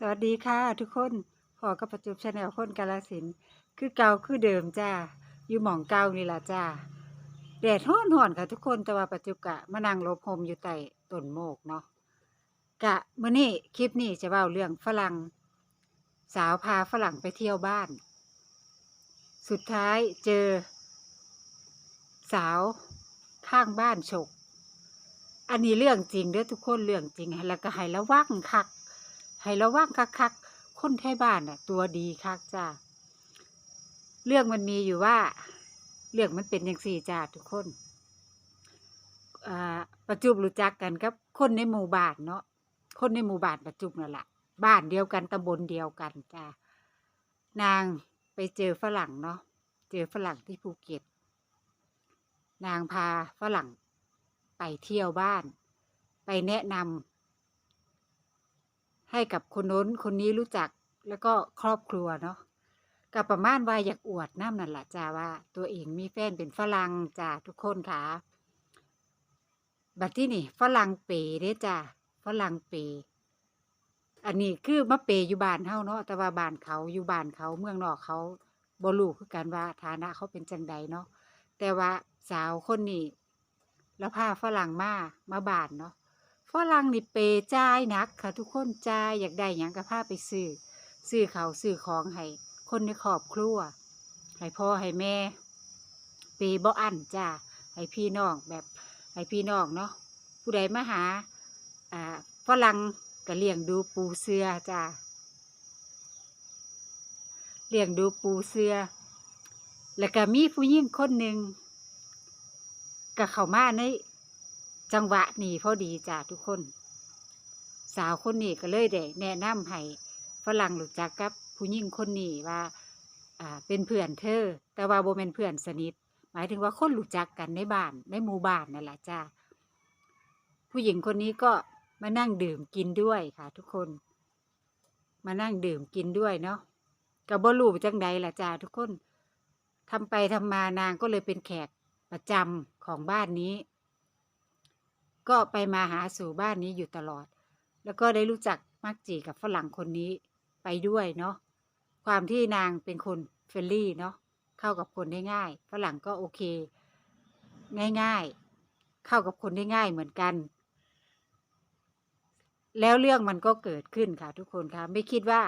สวัสดีค่ะทุกคนพอกับประจุบชาแนลคนกาลสินคือเก่าคือเดิมจ้า อยู่หม่องเก่านี่ล่ะจ้า แดดร้อนร้อนค่ะทุกคนแต่ว่าประจุบกะมานั่งลบหมอยู่ใต้ต้นโมกเนาะ กะมื้อนี้คลิปนี้จะเว้าเรื่องฝรั่ง สาวพาฝรั่งไปเที่ยวบ้าน สุดท้ายเจอ สาวข้างบ้านฉก อันนี้เรื่องจริงเด้อทุกคนเรื่องจริงแล้วก็ให้ระวังคัก ให้ระวังคักๆคนไทยบ้านน่ะ ตัวดีคักจ้าเรื่องมันมีอยู่ว่า เรื่องมันเป็นอย่างสี่จ้าทุกคนประจุบรู้จักกันกับคนในหมู่บ้านเนาะคนในหมู่บ้านประจุบนั่นแหละบ้านเดียวกันตำบลเดียวกันจ้านางไปเจอฝรั่งเนาะเจอฝรั่งที่ภูเก็ต นางพาฝรั่งไปเที่ยวบ้าน ไปแนะนำ ให้กับคนน้นคนนี้รู้จักแล้วก็ครอบครัวเนาะกับประมาณว่าอยากอวดน้ำนั่นแหละจ้าว่า ตัวเองมีแฟนเป็นฝรั่งจ้าทุกคนค่ะบัดที่นี่ฝรั่งเป๋เด้จ้าฝรั่งเป อันนี้คือมาเปอยู่บ้านเฮาเนาะแต่ว่าบ้านเขาอยู่บ้านเขาเมืองนอกเขาบ่รู้คือกันว่าฐานะเขาเป็นจังใดเนาะแต่ว่าสาวคนนี้แล้วพาฝรั่งมามาบ้านเนาะ ฝรั่งนี่เปจ่ายนักค่ะทุกคนจ่ายอยากได้หยังก็พาไปซื้อซื้อเขาซื้อของให้คนในครอบครัวให้พ่อให้แม่ เปบ่อั้นจ้าให้พี่น้องแบบให้พี่น้องเนาะผู้ใดมาหาอ่าฝรั่งก็เลี้ยงดูปูเสือจ้าเลี้ยงดูปูเสือแล้วก็มีผู้หญิงคนหนึ่งก็เข้ามาใน จังหวะนี้พอดีจ้าทุกคน สาวคนนี้ก็เลยได้แนะนำให้ฝรั่งรู้จักกับผู้หญิงคนนี้ว่าอ่าเป็นเพื่อนเธอ แต่ว่าโบเป็นเพื่อนสนิท หมายถึงว่าคนรู้จักกันในบ้านในหมู่บ้านนั่นแหละจ้าผู้หญิงคนนี้ก็มานั่งดื่มกินด้วยค่ะ ทุกคน มานั่งดื่มกินด้วยเนาะกับ่รู้จังใดล่ะจ้าทุกคนทำไปทำมานางก็เลยเป็นแขกประจำของบ้านนี้ ก็ไปมาหาสู่บ้านนี้อยู่ตลอด แล้วก็ได้รู้จักมักจีกับฝรั่งคนนี้ไปด้วยเนาะความที่นางเป็นคนเฟรนลี่เนาะเข้ากับคนได้ง่ายฝรั่งก็โอเค ง่ายๆ เข้ากับคนได้ง่ายเหมือนกัน แล้วเรื่องมันก็เกิดขึ้นค่ะ ทุกคนคะไม่คิดว่า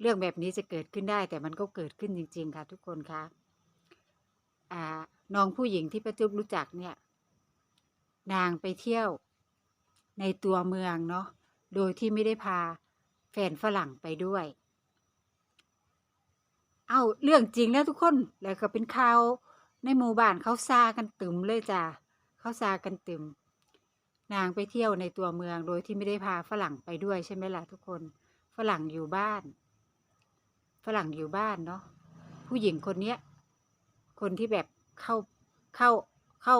เรื่องแบบนี้จะเกิดขึ้นได้ แต่มันก็เกิดขึ้นจริง ๆ ค่ะ ทุกคนคะอ่าน้องผู้หญิงที่ประจุบรู้จักเนี่ย นางไปเที่ยว ในตัวเมืองเนาะ โดยที่ไม่ได้พาแฟนฝรั่งไปด้วย เอาเรื่องจริงนะทุกคน แล้วก็เป็นข่าวในหมู่บ้านเขาซากันตึมเลยจ้ะเขาซากันตึม นางไปเที่ยวในตัวเมืองโดยที่ไม่ได้พาฝรั่งไปด้วยใช่ไหมล่ะทุกคน ฝรั่งอยู่บ้าน ฝรั่งอยู่บ้านเนาะ ผู้หญิงคนเนี้ย คนที่แบบเข้าเข้าเข้า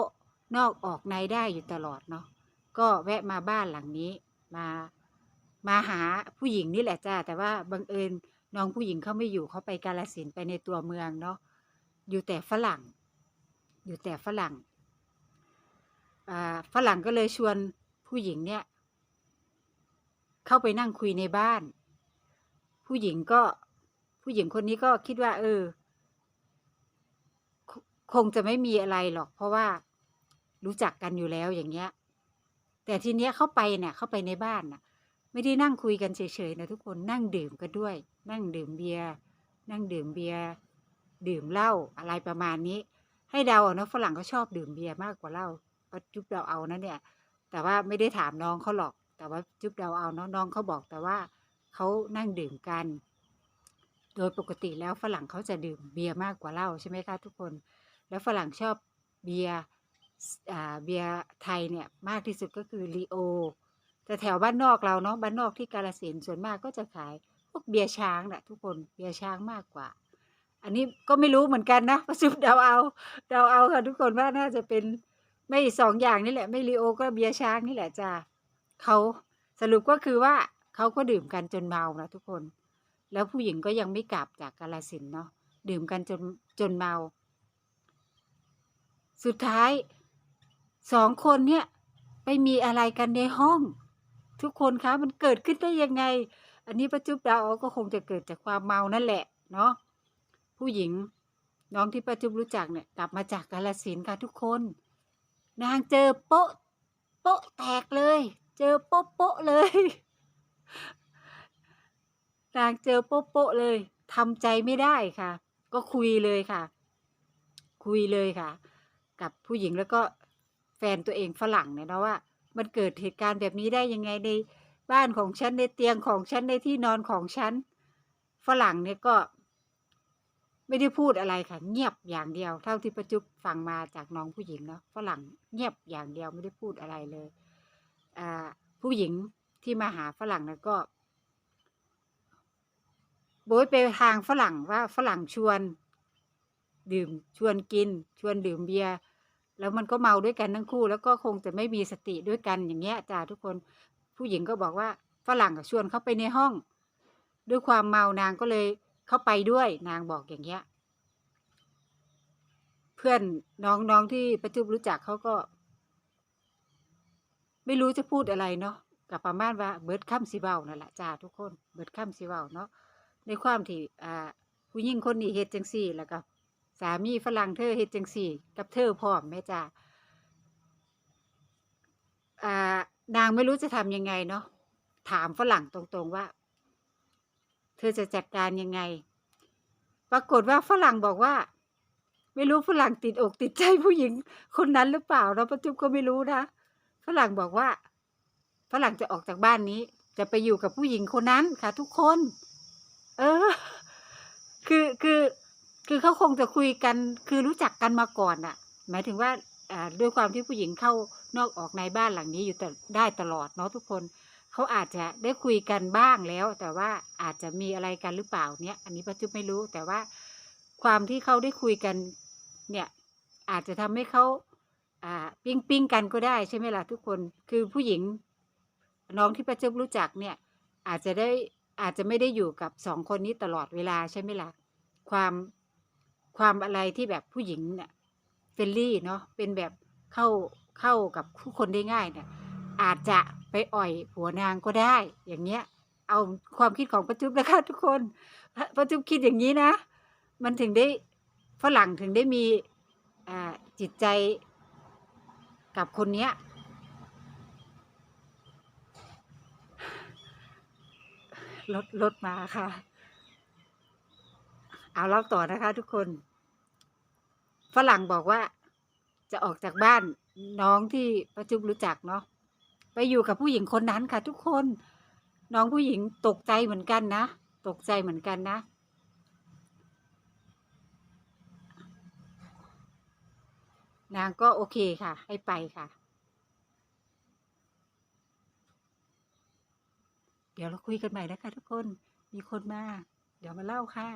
นอกออกในได้อยู่ตลอดเนาะก็แวะมาบ้านหลังนี้มามาหาผู้หญิงนี่แหละจ้าแต่ว่าบังเอิญน้องผู้หญิงเขาไม่อยู่เขาไปกาลสินไปในตัวเมืองเนาะอยู่แต่ฝรั่ง อยู่แต่ฝรั่งอ่าฝรั่งก็เลยชวนผู้หญิงเนี่ย เข้าไปนั่งคุยในบ้าน ผู้หญิงก็ผู้หญิงคนนี้ก็คิดว่า เออ คงจะไม่มีอะไรหรอก เพราะว่า รู้จักกันอยู่แล้วอย่างเงี้ย แต่ทีเนี้ยเข้าไปเนี่ยเข้าไปในบ้านน่ะ ไม่ได้นั่งคุยกันเฉยๆนะทุกคนนั่งดื่มกันด้วย นั่งดื่มเบียร์นั่งดื่มเบียร์ดื่มเหล้าอะไรประมาณนี้ ให้เดาเอานะฝรั่งก็ชอบดื่มเบียร์มากกว่าเหล้าก็จุ๊บเดาเอานะเนี่ย แต่ว่าไม่ได้ถามน้องเขาหรอก แต่ว่าจุ๊บเดาเอาเนาะน้องเขาบอกแต่ว่าเขานั่งดื่มกัน โดยปกติแล้วฝรั่งเขาจะดื่มเบียร์มากกว่าเหล้าใช่ไหมคะทุกคน แล้วฝรั่งชอบเบียร์ เบียร์ไทยเนี่ยมากที่สุดก็คือลีโอแต่แถวบ้านนอกเราเนาะบ้านนอกที่กาลสินส่วนมากก็จะขายพวกเบียร์ช้างแหละทุกคนเบียร์ช้างมากกว่า อันนี้ก็ไม่รู้เหมือนกันนะประจุบเดาเอาเดาเอาค่ะทุกคนว่าน่าจะเป็นไม่สองอย่างนี่แหละ ไม่ลีโอก็เบียร์ช้างนี่แหละจ้าเขาสรุปก็คือว่าเขาก็ดื่มกันจนเมานะทุกคน แล้วผู้หญิงก็ยังไม่กลับจากกาลสินเนาะดื่มกันจนจนเมา สุดท้าย สองคนเนี่ยไปมีอะไรกันในห้อง ทุกคนคะมันเกิดขึ้นได้ยังไง อันนี้ประจุบดาเอาก็คงจะเกิดจากความเมานั่นแหละเนาะผู้หญิงน้องที่ประจุบรู้จักเนี่ยกลับมาจากกาลสินค่ะทุกคน นางเจอโป๊ะโป๊ะแตกเลย เจอโป๊ะโป๊ะเลย นางเจอโป๊ะโป๊ะเลยทำใจไม่ได้ค่ะ ก็คุยเลยค่ะ คุยเลยค่ะ กับผู้หญิงแล้วก็ ฟนตัวเองฝรั่งเนี่ยนะว่า มันเกิดเหตุการณ์แบบนี้ได้ยังไงในบ้านของฉันในเตียงของฉันในที่นอนของฉันฝรั่งเนี่ยก็ ไม่ได้พูดอะไรค่ะ เงียบอย่างเดียว เท่าที่ประจุบฟังมาจากน้องผู้หญิงเนาะฝรั่งเงียบอย่างเดียวไม่ได้พูดอะไรเลยอ่าผู้หญิงที่มาหาฝรั่งนั้นก็โบยไปทางฝรั่งว่าฝรั่งชวน ดื่มชวนกิน ชวนดื่มเบียร์ แล้วมันก็เมาด้วยกันทั้งคู่ แล้วก็คงจะไม่มีสติด้วยกันอย่างเงี้ยจ้าทุกคนผู้หญิงก็บอกว่าฝรั่งก็ชวนเขาไปในห้อง ด้วยความเมานางก็เลยเข้าไปด้วยนางบอกอย่างเงี้ย เพื่อนน้องน้องที่ประจุบรู้จักเขาก็ ไม่รู้จะพูดอะไรเนาะกับประมาณว่าเบิร์ดค่ำสิเบานั่นแหละจ้าทุกคนเบิร์ดค่ำสิเบาเนาะในความที่อ่าผู้หญิงคนนี้เฮ็ดจังซี่ แล้วก็ามีฝรั่งเธอเฮ็ดจังซี่ กับเธอพร้อมแม่จ้าอ่านางไม่รู้จะทำยังไงเนาะถามฝรั่งตรงๆว่า เธอจะจัดการยังไง ปรากฏว่าฝรั่งบอกว่า ไม่รู้ฝรั่งติดอกติดใจผู้หญิง คนนั้นหรือเปล่าเราประจุบก็ไม่รู้นะฝรั่งบอกว่าฝรั่งจะออกจากบ้านนี้ จะไปอยู่กับผู้หญิงคนนั้นค่ะ ทุกคน เออ คือคือ คือเขาคงจะคุยกันคือรู้จักกันมาก่อนอะหมายถึงว่าด้วยความที่ผู้หญิงเข้านอกออกในบ้านหลังนี้อยู่แต่ได้ตลอดเนาะทุกคนเขาอาจจะได้คุยกันบ้างแล้ว แต่ว่าอาจจะมีอะไรกันหรือเปล่าเนี่ย อันนี้ปัจจุบไม่รู้ แต่ว่าความที่เขาได้คุยกัน เนี่ย อาจจะทำให้เขาอ่าปิ้งปิ้งกันก็ได้ใช่ไหมล่ะทุกคนคือผู้หญิง น้องที่ประจุบรู้จักเนี่ย อาจจะได้อาจจะไม่ได้อยู่กับสองคนนี้ตลอดเวลาใช่ไหมล่ะความ ความอะไรที่แบบผู้หญิงเนี่ยเฟรนลี่เนาะเป็นแบบเข้าเข้ากับผู้คนได้ง่ายเนี่ย อาจจะไปอ่อยผัวนางก็ได้ อย่างเงี้ย เอาความคิดของประจุบนะคะทุกคนประจุบคิดอย่างนี้นะ มันถึงได้ฝรั่งถึงได้มีจิตใจกับคนเนี้ยรถรถมาค่ะ เอาเล่าต่อนะคะ ทุกคน ฝรั่งบอกว่า จะออกจากบ้านน้องที่ประจุบรู้จักเนาะไปอยู่กับผู้หญิงคนนั้นค่ะ ทุกคน น้องผู้หญิงตกใจเหมือนกันนะตกใจเหมือนกันนะนางก็โอเคค่ะ ให้ไปค่ะ เดี๋ยวเราคุยกันใหม่นะคะทุกคน มีคนมา เดี๋ยวมาเล่าค่ะ